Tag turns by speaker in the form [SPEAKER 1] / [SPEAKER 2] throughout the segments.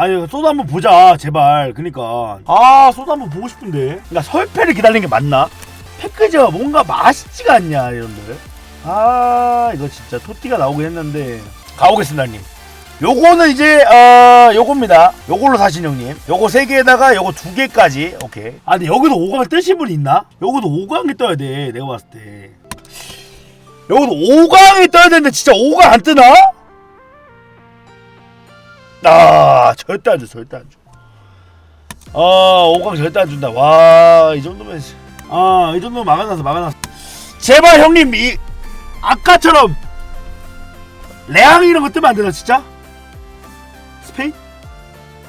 [SPEAKER 1] 아니 소드 한번 보자 제발. 그니까. 아 소드 한번 보고 싶은데. 그니까 설패를 기다리는 게 맞나? 패키지가 뭔가 맛있지가 않냐 여러분들 아 이거 진짜 토띠가 나오긴 했는데. 가보겠습니다 형님. 요거는 이제 어 요겁니다. 요걸로 사신 형님. 요거 세 개에다가 요거 두 개까지. 오케이. 아 근데 여기도 5강 뜨신 분 있나? 여기도 5강이 떠야 돼 내가 봤을 때. 여기도 5강이 떠야 되는데 진짜 5강 안 뜨나? 아 절대 안 줘 절대 안 줘. 아 5강 절대 안 준다. 와 이 정도면 아이 정도면 막아놨어 막아놨어. 제발 형님 이 아까처럼 레앙 이런 거 뜨면 안 되나 진짜? 스페인?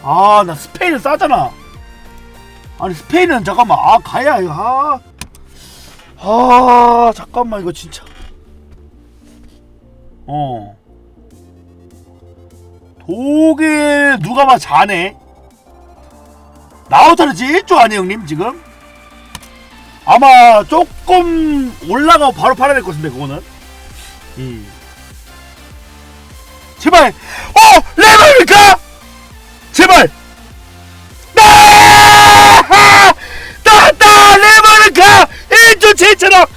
[SPEAKER 1] 아 나 스페인은 싸잖아. 아니 스페인은 잠깐만 아 가야 이거 아. 아 잠깐만 이거 진짜. 어. 독일 누가 봐 자네? 나우타는 제일 좋아하네 형님 지금? 아마 조금 올라가고 바로 팔아야 될 것 같은데 그거는? 음. 제발! 어! 레벨리카 제발! 나! 나다 레벨리카 1조 7천원!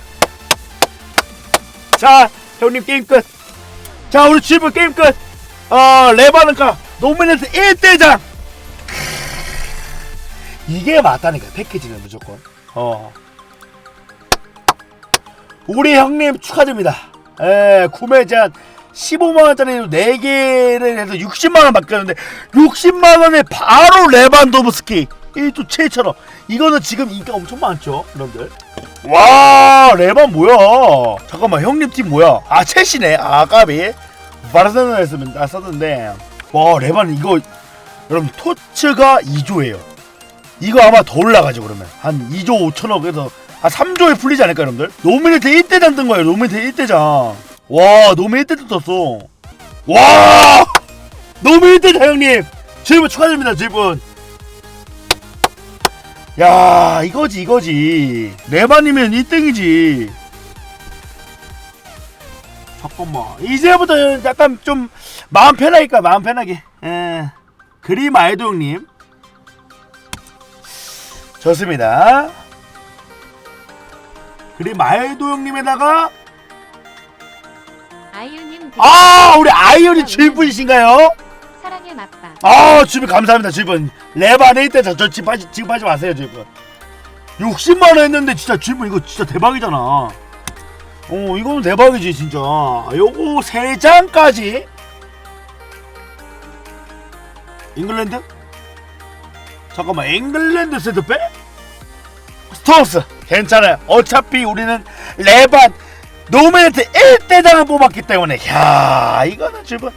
[SPEAKER 1] 자 형님 게임 끝자 우리 주부 게임 끝 어, 레바는카 노미네이트 1대장. 이게 맞다니까 패키지는 무조건. 어. 우리 형님 축하드립니다. 에 구매 제한 15만원짜리 4개를 해서 60만원 맡겼는데 60만원에 바로 레반도브스키. 1조 7천원. 이거는 지금 인기가 엄청 많죠 여러분들. 와 레반 뭐야? 잠깐만 형님 팀 뭐야? 아 첼시네. 아 까비 바르셀로나에서 아, 썼는데 와 레반 이거 여러분 토츠가 2조예요. 이거 아마 더 올라가죠 그러면. 한 2조 5천억에서 한 3조에 풀리지 않을까 여러분들? 노미네이트 1대장 뜬 거예요 노미네이트 1대장 와 노미네이트 1대 떴어. 와! 노미네이트 1대장 형님! 질문 축하드립니다 질문 야 이거지 이거지. 레반이면 1등이지 잠깐만 이제부터 약간 좀 마음 편하니까 마음 편하게. 에 그림 아이도 형님. 좋습니다. 그림
[SPEAKER 2] 아이유님
[SPEAKER 1] 아 우리 아이언이 질분이신가요?
[SPEAKER 2] 사랑의 맛밥
[SPEAKER 1] 아 질분 감사합니다 질분 레바네 이때 저, 저 지금 하지 지금 하지 마세요 질분 60만원 했는데 진짜 질분 이거 진짜 대박이잖아 어 이거는 대박이지 진짜 요거 세 장까지 잉글랜드? 잠깐만 잉글랜드 세트 빼? 스톤스 괜찮아요 어차피 우리는 레반 노메네트 1대장을 뽑았기 때문에 야 이거는 질분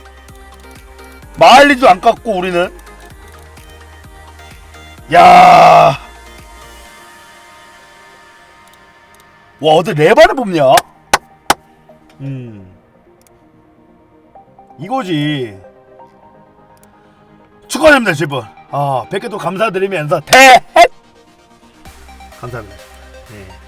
[SPEAKER 1] 마일리도 안 깎고 우리는 야. 와, 어디 레바를 뽑냐? 음. 이거지. 축하드립니다, 질분. 아, 100개 또 감사드리면서 대헷! 감사합니다. 네.